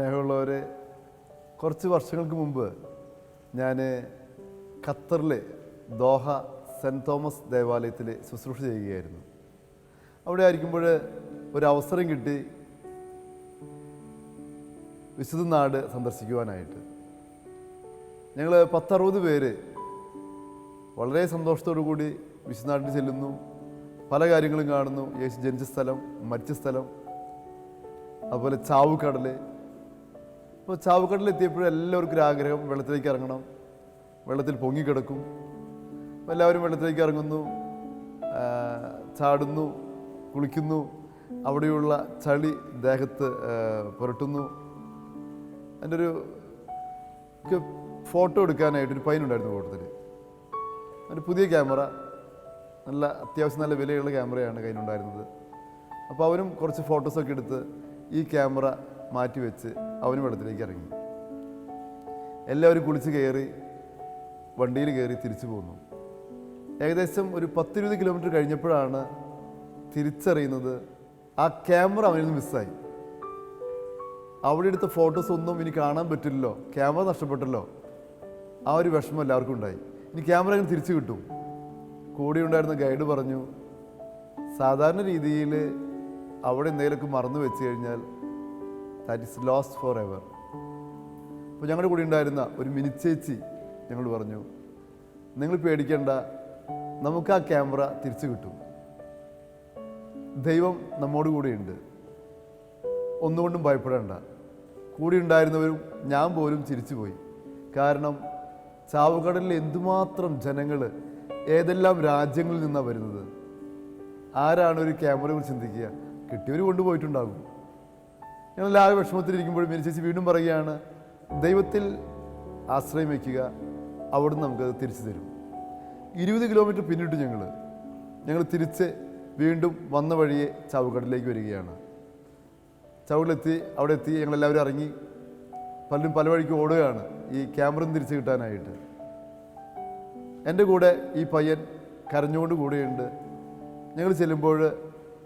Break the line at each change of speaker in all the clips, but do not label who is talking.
സ്നേഹമുള്ളവരെ കുറച്ച് വർഷങ്ങൾക്ക് മുമ്പ് ഞാൻ ഖത്തറിലെ ദോഹ സെന്റ് തോമസ് ദേവാലയത്തിൽ ശുശ്രൂഷ ചെയ്യുകയായിരുന്നു. അവിടെ ആയിരിക്കുമ്പോൾ ഒരു അവസരം കിട്ടി വിശുദ്ധ നാട് സന്ദർശിക്കുവാനായിട്ട്. ഞങ്ങൾ പത്തറുപത് പേര് വളരെ സന്തോഷത്തോടു കൂടി വിശുദ്ധനാട്ടിൽ ചെല്ലുന്നു. പല കാര്യങ്ങളും കാണുന്നു. യേശു ജനിച്ച സ്ഥലം മരിച്ച സ്ഥലം അതുപോലെ ചാവുകടൽ അപ്പോൾ ചാവക്കടലെത്തിയപ്പോഴും എല്ലാവർക്കും ആഗ്രഹം വെള്ളത്തിലേക്ക് ഇറങ്ങണം. വെള്ളത്തിൽ പൊങ്ങിക്കിടക്കും. അപ്പോൾ എല്ലാവരും വെള്ളത്തിലേക്ക് ഇറങ്ങുന്നു. ചാടുന്നു കുളിക്കുന്നു. അവിടെയുള്ള ചളി ദേഹത്ത് പുരട്ടുന്നു. എന്റെ ഒരു ഫോട്ടോ എടുക്കാനായിട്ട് ഒരു പയ്യനുണ്ടായിരുന്നു കൂട്ടത്തിൽ ഒരു പുതിയ ക്യാമറ. നല്ല അത്യാവശ്യം നല്ല വിലയുള്ള ക്യാമറയാണ് കയ്യിലുണ്ടായിരുന്നത് അപ്പോൾ അവരും കുറച്ച് ഫോട്ടോസൊക്കെ എടുത്ത് ഈ ക്യാമറ മാറ്റി വെച്ച് അവനും വെള്ളത്തിലേക്ക് ഇറങ്ങി. എല്ലാവരും കുളിച്ച് കയറി വണ്ടിയിൽ കയറി തിരിച്ചു പോന്നു. ഏകദേശം ഒരു പത്തിരുപത് കിലോമീറ്റർ കഴിഞ്ഞപ്പോഴാണ് തിരിച്ചറിയുന്നത് ആ ക്യാമറ അവനിൽ നിന്ന് മിസ്സായി. അവിടെ എടുത്ത ഫോട്ടോസ് ഒന്നും ഇനി കാണാൻ പറ്റില്ലല്ലോ ക്യാമറ നഷ്ടപ്പെട്ടല്ലോ. ആ ഒരു വിഷമം എല്ലാവർക്കും ഉണ്ടായി. ഇനി ക്യാമറ അങ്ങനെ തിരിച്ചു കിട്ടും. കൂടെ ഉണ്ടായിരുന്ന ഗൈഡ് പറഞ്ഞു സാധാരണ രീതിയിൽ അവിടെ എന്തെങ്കിലുമൊക്കെ മറന്നു വെച്ച് കഴിഞ്ഞാൽ that is lost for ever അപ്പോൾ ഞങ്ങളുടെ കൂടെ ഉണ്ടായിരുന്ന ഒരു മിനിച്ചേച്ചി ഞങ്ങൾ പറഞ്ഞു നിങ്ങൾ പേടിക്കേണ്ട നമുക്ക് ആ ക്യാമറ തിരിച്ചു കിട്ടും. ദൈവം നമ്മോട് കൂടെയുണ്ട് ഒന്നുകൊണ്ടും ഭയപ്പെടേണ്ട. കൂടെ ഉണ്ടായിരുന്നവരും ഞാൻ പോലും ചിരിച്ചുപോയി കാരണം ചാവുകടലിൽ എന്തുമാത്രം ജനങ്ങൾ ഏതെല്ലാം രാജ്യങ്ങളിൽ നിന്നാണ് വരുന്നത്? ആരാണ് ഒരു ക്യാമറ കുറിച്ച് ചിന്തിക്കുക? കിട്ടിയവർ കൊണ്ടുപോയിട്ടുണ്ടാകും. ഞങ്ങളെല്ലാവരും വിഷമത്തിലിരിക്കുമ്പോഴും മേരി ചേച്ചി വീണ്ടും പറയുകയാണ് ദൈവത്തിൽ ആശ്രയം വയ്ക്കുക അവിടുന്ന് നമുക്കത് തിരിച്ചു തരും. ഇരുപത് കിലോമീറ്റർ പിന്നിട്ട് ഞങ്ങൾ ഞങ്ങൾ തിരിച്ച് വീണ്ടും വന്ന വഴിയെ ചാവുകടലിലേക്ക് വരികയാണ്. ചവിട്ടിലെത്തി അവിടെ എത്തി ഞങ്ങളെല്ലാവരും ഇറങ്ങി പലരും പല വഴിക്ക് ഓടുകയാണ് ഈ ക്യാമറ തിരിച്ചു കിട്ടാനായിട്ട്. എന്റെ കൂടെ ഈ പയ്യൻ കരഞ്ഞുകൊണ്ട് കൂടെയുണ്ട്. ഞങ്ങൾ ചെല്ലുമ്പോൾ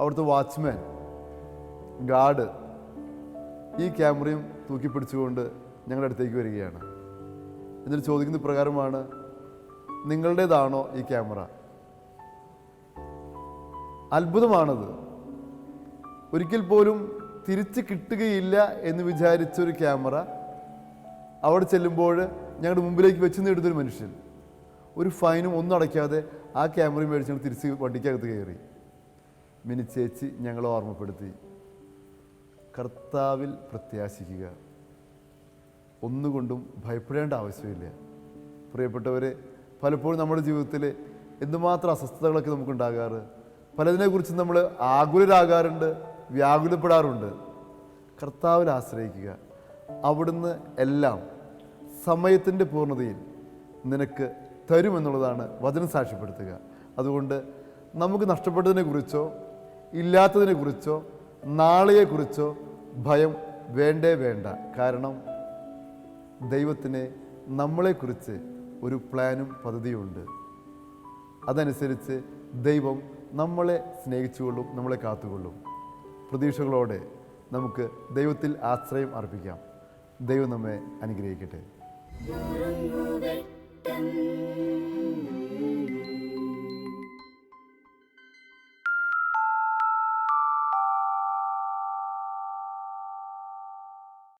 അവിടുത്തെ വാച്ച്മാൻ ഗാർഡ് ഈ ക്യാമറയും തൂക്കി പിടിച്ചുകൊണ്ട് ഞങ്ങളുടെ അടുത്തേക്ക് വരികയാണ്. എന്നിട്ട് ചോദിക്കുന്ന പ്രകാരമാണ് നിങ്ങളുടേതാണോ ഈ ക്യാമറ? അത്ഭുതമാണത്. ഒരിക്കൽ പോലും തിരിച്ച് കിട്ടുകയില്ല എന്ന് വിചാരിച്ചൊരു ക്യാമറ അവിടെ ചെല്ലുമ്പോൾ ഞങ്ങളുടെ മുമ്പിലേക്ക് വെച്ച് നേടുന്നൊരു മനുഷ്യൻ. ഒരു ഫൈനും ഒന്നും അടയ്ക്കാതെ ആ ക്യാമറയും മേടിച്ച് ഞങ്ങൾ തിരിച്ച് വണ്ടിക്കകത്ത് കയറി. മിനി ചേച്ചി ഞങ്ങളെ ഓർമ്മപ്പെടുത്തി. കർത്താവിൽ പ്രത്യാശിക്കുക. ഒന്നുകൊണ്ടും ഭയപ്പെടേണ്ട ആവശ്യമില്ല. പ്രിയപ്പെട്ടവരെ പലപ്പോഴും നമ്മുടെ ജീവിതത്തിൽ എന്തുമാത്രം അസ്വസ്ഥതകളൊക്കെ നമുക്കുണ്ടാകാറ്? പലതിനെക്കുറിച്ച് നമ്മൾ ആകുലരാകാറുണ്ട് വ്യാകുലപ്പെടാറുണ്ട്. കർത്താവിൽ ആശ്രയിക്കുക. അവിടുന്ന് എല്ലാം സമയത്തിന്റെ പൂർണതയിൽ നിനക്ക് തരുമെന്നുള്ളതാണ് വചനം സാക്ഷ്യപ്പെടുത്തുക. അതുകൊണ്ട് നമുക്ക് നഷ്ടപ്പെട്ടതിനെക്കുറിച്ചോ ഇല്ലാത്തതിനെക്കുറിച്ചോ നാളെയെക്കുറിച്ചോ ഭയം വേണ്ടേ വേണ്ട. കാരണം ദൈവത്തിന് നമ്മളെക്കുറിച്ച് ഒരു പ്ലാനും പദ്ധതിയുമുണ്ട് അതനുസരിച്ച് ദൈവം നമ്മളെ സ്നേഹിച്ചുകൊള്ളും നമ്മളെ കാത്തുകൊള്ളും. പ്രതീക്ഷകളോടെ നമുക്ക് ദൈവത്തിൽ ആശ്രയം അർപ്പിക്കാം. ദൈവം നമ്മെ അനുഗ്രഹിക്കട്ടെ.